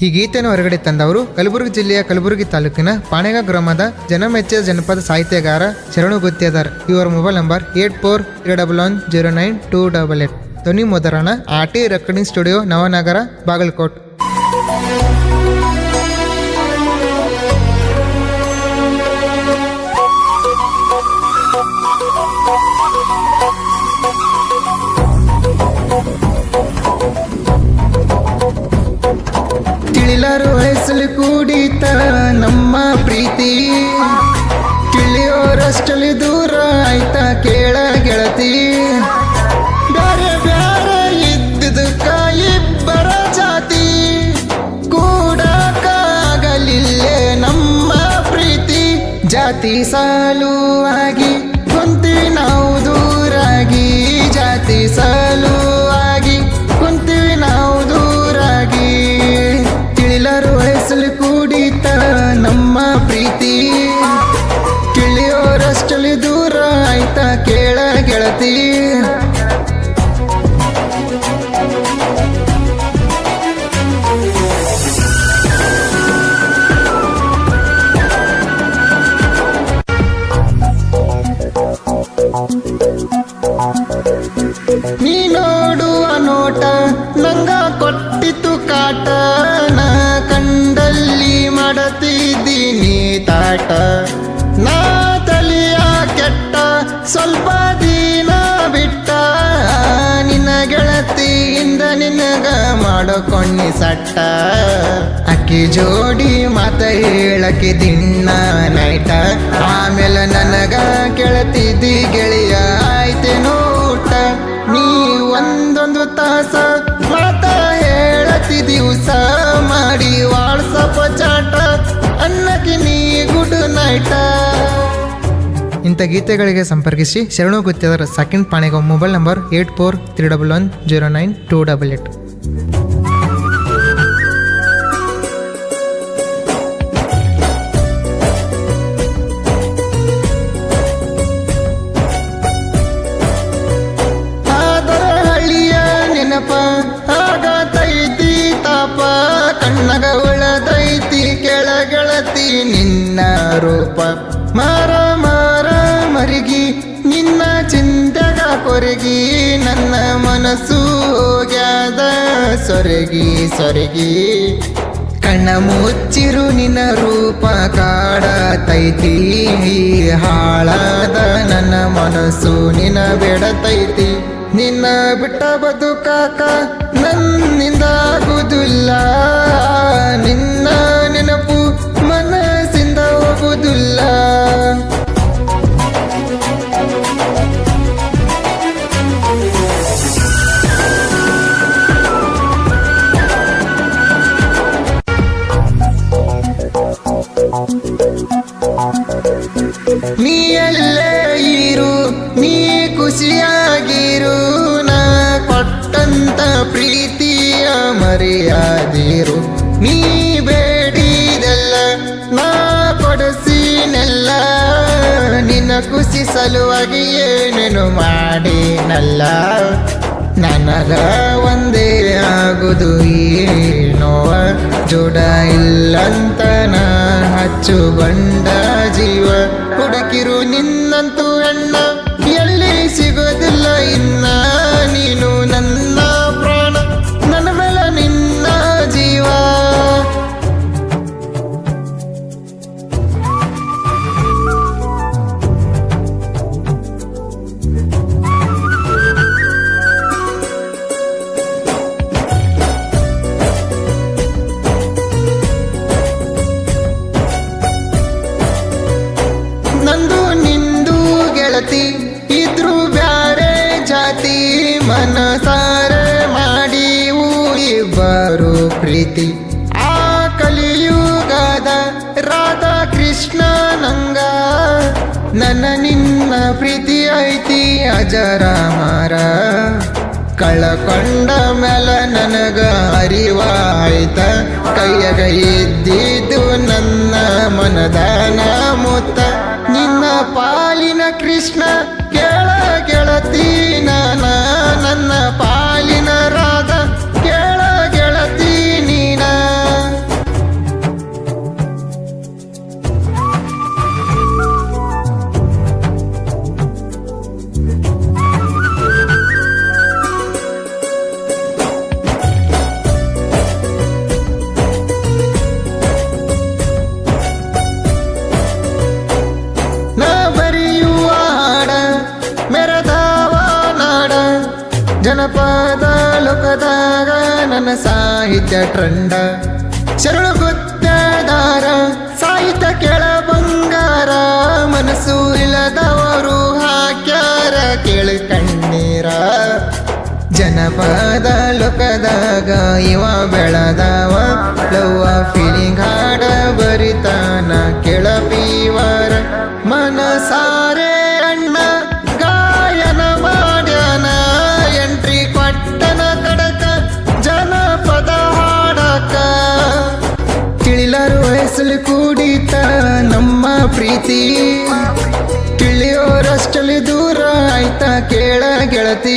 ಈ ಗೀತೆಯನ್ನು ಹೊರಗಡೆ ತಂದವರು ಕಲಬುರಗಿ ಜಿಲ್ಲೆಯ ಕಲಬುರಗಿ ತಾಲೂಕಿನ ಪಾಣೆಗ ಗ್ರಾಮದ ಜನಮೆಚ್ಚ ಜನಪದ ಸಾಹಿತ್ಯಗಾರ ಶರಣು ಗುತ್ತೇದಾರ್ ಇವರ mobile number eight four three double one zero nine two double eight. ಧ್ವನಿ ಮುದ್ರಣ, R T recording studio, Navanagar, Bagalkot. ತಿಳಿಲಾರು ಹೆಸಲು ಕೂಡಿತ ನಮ್ಮ ಪ್ರೀತಿ. ತಿಳಿಯೋರಷ್ಟಲ್ಲಿ ದೂರ ಆಯ್ತ ಕೇಳ ಗೆಳತಿ. ಬ್ಯಾರೆ ಬ್ಯಾರೆ ಇದ್ದುದಕ್ಕ ಇಬ್ಬರ ಜಾತಿ. ಕೂಡಕ್ಕಾಗಲಿಲ್ಲೇ ನಮ್ಮ ಪ್ರೀತಿ. ಜಾತಿ ಸಾಲುವಾಗಿ ನೀ ನೋಡುವ ನೋಟ ನಂಗ ಕೊಟ್ಟಿತು ಕಾಟ. ನಾ ಕಂಡಲ್ಲಿ ಮಾಡತಿದ್ದೀನಿ ತಾಟ. ನಾ ತಲಿಯ ಕೆಟ್ಟ, ಸ್ವಲ್ಪ ದಿನ ಬಿಟ್ಟ. ನಿನ್ನ ಗೆಳತಿಯಿಂದ ನಿನಗ ಮಾಡೋಕೊಣ್ಣಿ ಸಟ್ಟ. ಅಕ್ಕಿ ಜೋಡಿ ಮಾತ ಹೇಳಕ್ಕೆ ದಿನ್ನ ನೈಟ. ಆಮೇಲೆ ನನಗ ಕೆಳತಿದ್ದಿ ಗೆಳೆಯ ಒಂದೊಂದು ತಾಸ ಮಾತ ಹೇಳತಿ ದಿವಸ ಮಾಡಿ ವಾಟ್ಸಪ್ ಚಾಟ, ಅನ್ನಕ್ಕೆ ನೀ ಗುಡ್ ನೈಟ ಇಂಥ ಗೀತೆಗಳಿಗೆ ಸಂಪರ್ಕಿಸಿ ಶರಣು ಗೊತ್ತಿದ್ದರ second ಪಾಣೆಗೋ mobile number eight four three double one zero nine two double eight ರೂಪ ಮಾರ ಮಾರ, ಮರಿಗಿ, ನಿನ್ನ ಚಿಂತೆಗ ಕೊರಗಿ, ನನ್ನ ಮನಸ್ಸು ಹೋಗ್ಯಾದ ಸೊರಗಿ ಸೊರಗಿ. ಕಣ್ಣ ಮುಚ್ಚಿರು ನಿನ್ನ ರೂಪ, ಕಾಡ ತೈತಿ, ಹಾಳಾದ ನನ್ನ ಮನಸ್ಸು ನಿನ್ನ ಬೆಡತೈತಿ ನಿನ್ನ ಬಿಟ್ಟ ಬದುಕಾಕ ನನ್ನಿಂದ ಆಗುದಿಲ್ಲ, ನಿನ್ನ ನೀ ಎಲ್ಲೇ ಇರು ನೀ ಖುಷಿಯಾಗಿರು, ನಾ ಕೊಟ್ಟಂತ ಪ್ರೀತಿಯ ಮರೆಯಾದಿರು. ನೀ ಬೇಡಿದೆಲ್ಲ, ನಾ ಕೊಡಸಿನೆಲ್ಲ, ನಿನ್ನ ಖುಷಿ ಸಲುವಾಗಿ ಏನೇನು ಮಾಡಿನಲ್ಲ. ನನಗ ಒಂದೇ ಆಗುದು ಏನೋ, ಜೋಡ ಇಲ್ಲಂತ ನಾ ಹಚ್ಚುಗೊಂಡ ಜೀವ ಹುಡುಕಿರು ನಿನ್ನಂತೂ ಪ್ರೀತಿ. ಆ ಕಲಿಯುಗದ ರಾಧಾ ಕೃಷ್ಣ ನಂಗ. ನನ್ನ ನಿನ್ನ ಪ್ರೀತಿ ಐತಿ ಅಜರ ಮಾರ. ಕಳಕೊಂಡ ಮೇಲ ನನಗ ಅರಿವಾಯ್ತ. ಕೈಯಗ ನನ್ನ ಮನದ ಮುತ್ತ. ನಿನ್ನ ಪಾಲಿನ ಕೃಷ್ಣ ಜನಪದ ಲೋಕದಾಗ ನನ್ನ ಸಾಹಿತ್ಯ ಟ್ರಂಡ. ಶರಣು ಗುತ್ತದಾರ ಸಾಹಿತ್ಯ ಕೆಳ ಬಂಗಾರ, ಮನಸ್ಸು ಇಲ್ಲದವರು ಹಾಕ್ಯಾರ ಕೇಳು ಕಣ್ಣೀರ. ಜನಪದ ಲೋಕದಾಗ ಇವ ಬೆಳದವ, ಲವ್ವ ಫೀಲಿಂಗ್ ಹಾಡ ಬರಿತಾನ ಕೆಳಪೀವರ ಮನಸಾರೆ ಪ್ರೀತಿ. ತಿಳಿಯೋರಷ್ಟಲ್ಲಿ ದೂರ ಆಯ್ತಾ ಕೇಳ ಗೆಳತಿ.